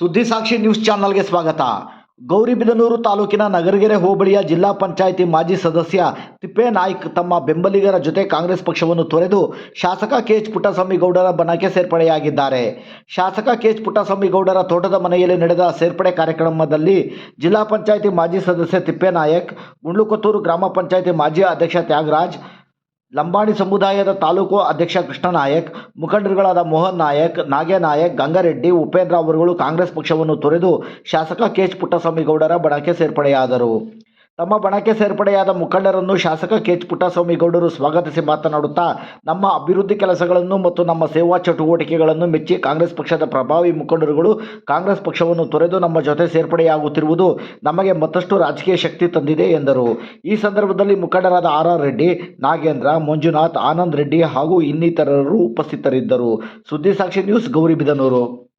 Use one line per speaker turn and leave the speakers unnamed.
ಸುದ್ದಿ ಸಾಕ್ಷಿ ನ್ಯೂಸ್ ಚಾನಲ್ಗೆ ಸ್ವಾಗತ. ಗೌರಿಬಿದನೂರು ತಾಲೂಕಿನ ನಗರಗೆರೆ ಹೋಬಳಿಯ ಜಿಲ್ಲಾ ಪಂಚಾಯಿತಿ ಮಾಜಿ ಸದಸ್ಯ ತಿಪ್ಪೇನಾಯ್ಕ್ ತಮ್ಮ ಬೆಂಬಲಿಗರ ಜೊತೆ ಕಾಂಗ್ರೆಸ್ ಪಕ್ಷವನ್ನು ತೊರೆದು ಶಾಸಕ ಕೆ ಎಚ್ ಪುಟ್ಟಸ್ವಾಮಿ ಗೌಡರ ಬಣಕ್ಕೆ ಸೇರ್ಪಡೆಯಾಗಿದ್ದಾರೆ. ಶಾಸಕ ಕೆ ಎಚ್ ಪುಟ್ಟಸ್ವಾಮಿ ಗೌಡರ ತೋಟದ ಮನೆಯಲ್ಲಿ ನಡೆದ ಸೇರ್ಪಡೆ ಕಾರ್ಯಕ್ರಮದಲ್ಲಿ ಜಿಲ್ಲಾ ಪಂಚಾಯಿತಿ ಮಾಜಿ ಸದಸ್ಯ ತಿಪ್ಪೇನಾಯಕ್ ಗುಂಡ್ಲುಕೊತ್ತೂರು ಗ್ರಾಮ ಪಂಚಾಯಿತಿ ಮಾಜಿ ಅಧ್ಯಕ್ಷ ತ್ಯಾಗರಾಜ್ ಲಂಬಾಣಿ ಸಮುದಾಯದ ತಾಲೂಕು ಅಧ್ಯಕ್ಷ ಕೃಷ್ಣನಾಯಕ್ ಮುಖಂಡರುಗಳಾದ ಮೋಹನ್ ನಾಯಕ್ ನಾಗೇನಾಯಕ್ ಗಂಗಾರೆಡ್ಡಿ, ಉಪೇಂದ್ರ ಅವರುಗಳು ಕಾಂಗ್ರೆಸ್ ಪಕ್ಷವನ್ನು ತೊರೆದು ಶಾಸಕ ಕೆ ಎಚ್ ಪುಟ್ಟಸ್ವಾಮಿ ಗೌಡರ ಬಣಕ್ಕೆ ಸೇರ್ಪಡೆಯಾದರು. ತಮ್ಮ ಬಣಕ್ಕೆ ಸೇರ್ಪಡೆಯಾದ ಮುಖಂಡರನ್ನು ಶಾಸಕ ಕೆಚ್ ಪುಟ್ಟಸ್ವಾಮಿ ಗೌಡರು ಸ್ವಾಗತಿಸಿ ಮಾತನಾಡುತ್ತಾ, ನಮ್ಮ ಅಭಿವೃದ್ಧಿ ಕೆಲಸಗಳನ್ನು ಮತ್ತು ನಮ್ಮ ಸೇವಾ ಚಟುವಟಿಕೆಗಳನ್ನು ಮೆಚ್ಚಿ ಕಾಂಗ್ರೆಸ್ ಪಕ್ಷದ ಪ್ರಭಾವಿ ಮುಖಂಡರುಗಳು ಕಾಂಗ್ರೆಸ್ ಪಕ್ಷವನ್ನು ತೊರೆದು ನಮ್ಮ ಜೊತೆ ಸೇರ್ಪಡೆಯಾಗುತ್ತಿರುವುದು ನಮಗೆ ಮತ್ತಷ್ಟು ರಾಜಕೀಯ ಶಕ್ತಿ ತಂದಿದೆ ಎಂದರು. ಈ ಸಂದರ್ಭದಲ್ಲಿ ಮುಖಂಡರಾದ ಆರ್ ಆರ್ ರೆಡ್ಡಿ, ನಾಗೇಂದ್ರ, ಮಂಜುನಾಥ್, ಆನಂದ್ ರೆಡ್ಡಿ ಹಾಗೂ ಇನ್ನಿತರರು ಉಪಸ್ಥಿತರಿದ್ದರು. ಸುದ್ದಿ ಸಾಕ್ಷಿ ನ್ಯೂಸ್ ಗೌರಿಬಿದನೂರು